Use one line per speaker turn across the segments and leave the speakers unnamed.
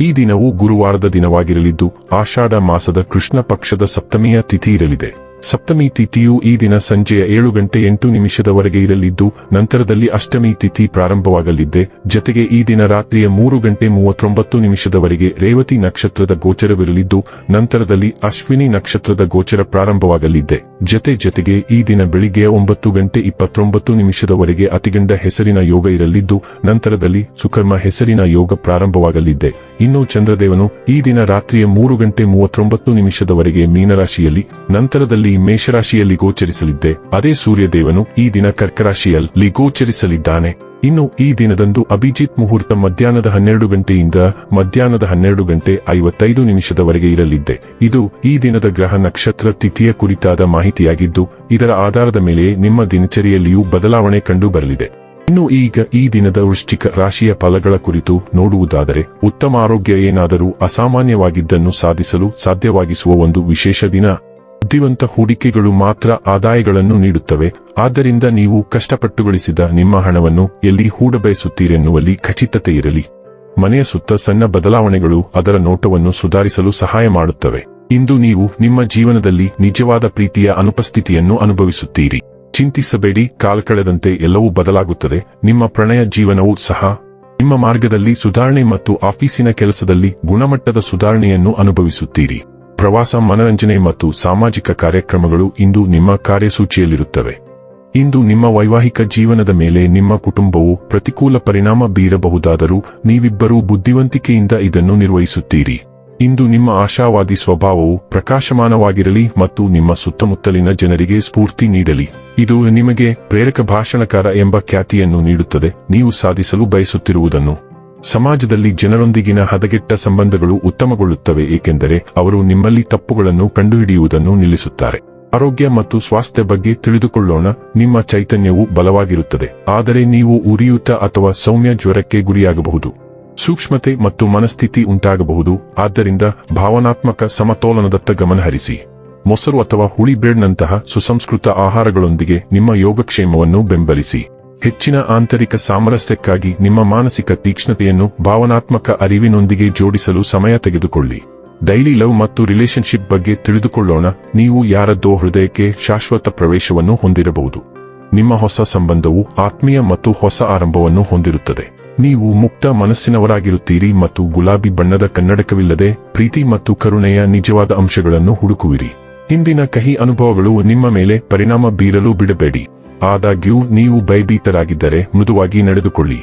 ಈ ದಿನವು ಗುರುವಾರದ ದಿನವಾಗಿರಲಿದ್ದು ಆಷಾಢ ಮಾಸದ ಕೃಷ್ಣ ಪಕ್ಷದ ಸಪ್ತಮಿಯ ತಿಥಿ ಇರಲಿದೆ. ಸಪ್ತಮಿ ತಿಥಿಯು ಈ ದಿನ ಸಂಜೆಯ ಏಳು ಗಂಟೆ ಎಂಟು ನಿಮಿಷದವರೆಗೆ ಇರಲಿದ್ದು, ನಂತರದಲ್ಲಿ ಅಷ್ಟಮಿ ತಿಥಿ ಪ್ರಾರಂಭವಾಗಲಿದ್ದೆ ಜತೆಗೆ ಈ ದಿನ ರಾತ್ರಿಯ ಮೂರು ಗಂಟೆ ಮೂವತ್ತೊಂಬತ್ತು ನಿಮಿಷದವರೆಗೆ ರೇವತಿ ನಕ್ಷತ್ರದ ಗೋಚರವಿರಲಿದ್ದು, ನಂತರದಲ್ಲಿ ಅಶ್ವಿನಿ ನಕ್ಷತ್ರದ ಗೋಚರ ಪ್ರಾರಂಭವಾಗಲಿದ್ದೆ ಜತೆ ಜತೆಗೆ ಈ ದಿನ ಬೆಳಿಗ್ಗೆ ಒಂಬತ್ತು ಗಂಟೆ ಇಪ್ಪತ್ತೊಂಬತ್ತು ನಿಮಿಷದವರೆಗೆ ಅತಿಗಂಡ ಹೆಸರಿನ ಯೋಗ ಇರಲಿದ್ದು, ನಂತರದಲ್ಲಿ ಸುಕರ್ಮ ಹೆಸರಿನ ಯೋಗ ಪ್ರಾರಂಭವಾಗಲಿದ್ದೆ ಇನ್ನು ಚಂದ್ರದೇವನು ಈ ದಿನ ರಾತ್ರಿಯ ಮೂರು ಗಂಟೆ ಮೂವತ್ತೊಂಬತ್ತು ನಿಮಿಷದವರೆಗೆ ಮೀನರಾಶಿಯಲ್ಲಿ, ನಂತರದಲ್ಲಿ ಮೇಷರಾಶಿಯಲ್ಲಿ ಗೋಚರಿಸಲಿದ್ದೆ. ಅದೇ ಸೂರ್ಯದೇವನು ಈ ದಿನ ಕರ್ಕರಾಶಿಯಲ್ಲಿ ಗೋಚರಿಸಲಿದ್ದಾನೆ. ಇನ್ನು ಈ ದಿನದಂದು ಅಭಿಜಿತ್ ಮುಹೂರ್ತ ಮಧ್ಯಾಹ್ನದ ಹನ್ನೆರಡು ಗಂಟೆಯಿಂದ ಮಧ್ಯಾಹ್ನದ ಹನ್ನೆರಡು ಗಂಟೆ ಐವತ್ತೈದು ನಿಮಿಷದವರೆಗೆ ಇರಲಿದ್ದೆ. ಇದು ಈ ದಿನದ ಗ್ರಹ ನಕ್ಷತ್ರ ತಿಥಿಯ ಕುರಿತಾದ ಮಾಹಿತಿಯಾಗಿದ್ದು, ಇದರ ಆಧಾರದ ಮೇಲೆ ನಿಮ್ಮ ದಿನಚರಿಯಲ್ಲಿಯೂ ಬದಲಾವಣೆ ಕಂಡು ಬರಲಿದೆ ಇನ್ನು ಈಗ ಈ ದಿನದ ವೃಶ್ಚಿಕ ರಾಶಿಯ ಫಲಗಳ ಕುರಿತು ನೋಡುವುದಾದರೆ, ಉತ್ತಮ ಆರೋಗ್ಯ ಏನಾದರೂ ಅಸಾಮಾನ್ಯವಾಗಿದ್ದನ್ನು ಸಾಧಿಸಲು ಸಾಧ್ಯವಾಗಿಸುವ ಒಂದು ವಿಶೇಷ ದಿನ ಬುದ್ಧಿವಂತ ಹೂಡಿಕೆಗಳು ಮಾತ್ರ ಆದಾಯಗಳನ್ನು ನೀಡುತ್ತವೆ. ಆದ್ದರಿಂದ ನೀವು ಕಷ್ಟಪಟ್ಟು ಗಳಿಸಿದ ನಿಮ್ಮ ಹಣವನ್ನು ಎಲ್ಲಿ ಹೂಡಬಯಸುತ್ತೀರೆನ್ನುವಲ್ಲಿ ಖಚಿತತೆ ಇರಲಿ. ಮನೆಯ ಸುತ್ತ ಸಣ್ಣ ಬದಲಾವಣೆಗಳು ಅದರ ನೋಟವನ್ನು ಸುಧಾರಿಸಲು ಸಹಾಯ ಮಾಡುತ್ತವೆ. ಇಂದು ನೀವು ನಿಮ್ಮ ಜೀವನದಲ್ಲಿ ನಿಜವಾದ ಪ್ರೀತಿಯ ಅನುಪಸ್ಥಿತಿಯನ್ನು ಅನುಭವಿಸುತ್ತೀರಿ. ಚಿಂತಿಸಬೇಡಿ, ಕಾಲ ಕಳೆದಂತೆ ಎಲ್ಲವೂ ಬದಲಾಗುತ್ತದೆ. ನಿಮ್ಮ ಪ್ರಣಯ ಜೀವನವೂ ಸಹ ನಿಮ್ಮ ಮಾರ್ಗದಲ್ಲಿ ಸುಧಾರಣೆ ಮತ್ತು ಆಫೀಸಿನ ಕೆಲಸದಲ್ಲಿ ಗುಣಮಟ್ಟದ ಸುಧಾರಣೆಯನ್ನು ಅನುಭವಿಸುತ್ತೀರಿ. ಪ್ರವಾಸ ಮನರಂಜನೆ ಮತ್ತು ಸಾಮಾಜಿಕ ಕಾರ್ಯಕ್ರಮಗಳು ಇಂದು ನಿಮ್ಮ ಕಾರ್ಯಸೂಚಿಯಲ್ಲಿರುತ್ತವೆ. ಇಂದು ನಿಮ್ಮ ವೈವಾಹಿಕ ಜೀವನದ ಮೇಲೆ ನಿಮ್ಮ ಕುಟುಂಬವು ಪ್ರತಿಕೂಲ ಪರಿಣಾಮ ಬೀರಬಹುದಾದರೂ ನೀವಿಬ್ಬರೂ ಬುದ್ಧಿವಂತಿಕೆಯಿಂದ ಇದನ್ನು ನಿರ್ವಹಿಸುತ್ತೀರಿ. ಇಂದು ನಿಮ್ಮ ಆಶಾವಾದಿ ಸ್ವಭಾವವು ಪ್ರಕಾಶಮಾನವಾಗಿರಲಿ ಮತ್ತು ನಿಮ್ಮ ಸುತ್ತಮುತ್ತಲಿನ ಜನರಿಗೆ ಸ್ಫೂರ್ತಿ ನೀಡಲಿ. ಇದು ನಿಮಗೆ ಪ್ರೇರಕ ಭಾಷಣಕಾರ ಎಂಬ ಖ್ಯಾತಿಯನ್ನು ನೀಡುತ್ತದೆ. ನೀವು ಸಾಧಿಸಲು ಬಯಸುತ್ತಿರುವುದನ್ನು ಸಮಾಜದಲ್ಲಿ ಜನರೊಂದಿಗಿನ ಹದಗೆಟ್ಟ ಸಂಬಂಧಗಳು ಉತ್ತಮಗೊಳ್ಳುತ್ತವೆ ಏಕೆಂದರೆ ಅವರು ನಿಮ್ಮಲ್ಲಿ ತಪ್ಪುಗಳನ್ನು ಕಂಡುಹಿಡಿಯುವುದನ್ನು ನಿಲ್ಲಿಸುತ್ತಾರೆ. ಆರೋಗ್ಯ ಮತ್ತು ಸ್ವಾಸ್ಥ್ಯ ಬಗ್ಗೆ ತಿಳಿದುಕೊಳ್ಳೋಣ, ನಿಮ್ಮ ಚೈತನ್ಯವು ಬಲವಾಗಿರುತ್ತದೆ, ಆದರೆ ನೀವು ಉರಿಯೂತ ಅಥವಾ ಸೌಮ್ಯ ಜ್ವರಕ್ಕೆ ಗುರಿಯಾಗಬಹುದು. ಸೂಕ್ಷ್ಮತೆ ಮತ್ತು ಮನಸ್ಥಿತಿ ಉಂಟಾಗಬಹುದು, ಆದ್ದರಿಂದ ಭಾವನಾತ್ಮಕ ಸಮತೋಲನದತ್ತ ಗಮನಹರಿಸಿ ಮೊಸರು ಅಥವಾ ಹುಳಿ ಬ್ರೆಡ್ನಂತಹ ಸುಸಂಸ್ಕೃತ ಆಹಾರಗಳೊಂದಿಗೆ ನಿಮ್ಮ ಯೋಗಕ್ಷೇಮವನ್ನು ಬೆಂಬಲಿಸಿ. ಹೆಚ್ಚಿನ ಆಂತರಿಕ ಸಾಮರಸ್ಯಕ್ಕಾಗಿ ನಿಮ್ಮ ಮಾನಸಿಕ ತೀಕ್ಷ್ಣತೆಯನ್ನು ಭಾವನಾತ್ಮಕ ಅರಿವಿನೊಂದಿಗೆ ಜೋಡಿಸಲು ಸಮಯ ತೆಗೆದುಕೊಳ್ಳಿ. ಡೈಲಿ ಲವ್ ಮತ್ತು ರಿಲೇಶನ್ಶಿಪ್ ಬಗ್ಗೆ ತಿಳಿದುಕೊಳ್ಳೋಣ. ನೀವು ಯಾರದ್ದೋ ಹೃದಯಕ್ಕೆ ಶಾಶ್ವತ ಪ್ರವೇಶವನ್ನು ಹೊಂದಿರಬಹುದು. ನಿಮ್ಮ ಹೊಸ ಸಂಬಂಧವು ಆತ್ಮೀಯ ಮತ್ತು ಹೊಸ ಆರಂಭವನ್ನು ಹೊಂದಿರುತ್ತದೆ. ನೀವು ಮುಕ್ತ ಮನಸ್ಸಿನವರಾಗಿರುತ್ತೀರಿ ಮತ್ತು ಗುಲಾಬಿ ಬಣ್ಣದ ಕನ್ನಡಕವಿಲ್ಲದೆ ಪ್ರೀತಿ ಮತ್ತು ಕರುಣೆಯ ನಿಜವಾದ ಅಂಶಗಳನ್ನು ಹುಡುಕುವಿರಿ. ಹಿಂದಿನ ಕಹಿ ಅನುಭವಗಳು ನಿಮ್ಮ ಮೇಲೆ ಪರಿಣಾಮ ಬೀರಲು ಬಿಡಬೇಡಿ. ಆದಾಗ್ಯೂ, ನೀವು ಭಯಭೀತರಾಗಿದ್ದರೆ ಮೃದುವಾಗಿ ನಡೆದುಕೊಳ್ಳಿ.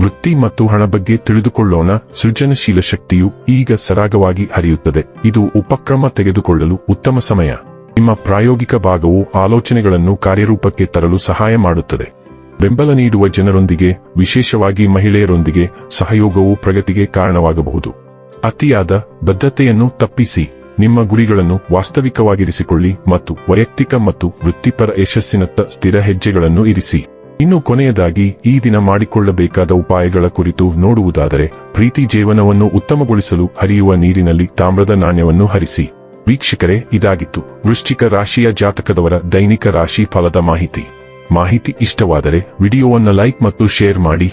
ವೃತ್ತಿ ಮತ್ತು ಹಣ ಬಗ್ಗೆ ತಿಳಿದುಕೊಳ್ಳೋಣ. ಸೃಜನಶೀಲ ಶಕ್ತಿಯು ಈಗ ಸರಾಗವಾಗಿ ಹರಿಯುತ್ತದೆ. ಇದು ಉಪಕ್ರಮ ತೆಗೆದುಕೊಳ್ಳಲು ಉತ್ತಮ ಸಮಯ. ನಿಮ್ಮ ಪ್ರಾಯೋಗಿಕ ಭಾಗವು ಆಲೋಚನೆಗಳನ್ನು ಕಾರ್ಯರೂಪಕ್ಕೆ ತರಲು ಸಹಾಯ ಮಾಡುತ್ತದೆ. ಬೆಂಬಲ ನೀಡುವ ಜನರೊಂದಿಗೆ, ವಿಶೇಷವಾಗಿ ಮಹಿಳೆಯರೊಂದಿಗೆ ಸಹಯೋಗವು ಪ್ರಗತಿಗೆ ಕಾರಣವಾಗಬಹುದು. ಅತಿಯಾದ ಬದ್ಧತೆಯನ್ನು ತಪ್ಪಿಸಿ. ನಿಮ್ಮ ಗುರಿಗಳನ್ನು ವಾಸ್ತವಿಕವಾಗಿರಿಸಿಕೊಳ್ಳಿ ಮತ್ತು ವೈಯಕ್ತಿಕ ಮತ್ತು ವೃತ್ತಿಪರ ಯಶಸ್ಸಿನತ್ತ ಸ್ಥಿರ ಹೆಜ್ಜೆಗಳನ್ನು ಇರಿಸಿ. ಇನ್ನು ಕೊನೆಯದಾಗಿ, ಈ ದಿನ ಮಾಡಿಕೊಳ್ಳಬೇಕಾದ ಉಪಾಯಗಳ ಕುರಿತು ನೋಡುವುದಾದರೆ, ಪ್ರೀತಿ ಜೀವನವನ್ನು ಉತ್ತಮಗೊಳಿಸಲು ಹರಿಯುವ ನೀರಿನಲ್ಲಿ ತಾಮ್ರದ ನಾಣ್ಯವನ್ನು ಹರಿಸಿ. ವೀಕ್ಷಕರೇ, ಇದಾಗಿತ್ತು ವೃಶ್ಚಿಕ ರಾಶಿಯ ಜಾತಕದವರ ದೈನಿಕ ರಾಶಿ ಫಲದ ಮಾಹಿತಿ. ಮಾಹಿತಿ ಇಷ್ಟವಾದರೆ, ವಿಡಿಯೋವನ್ನು ಲೈಕ್ ಮತ್ತು ಶೇರ್ ಮಾಡಿ.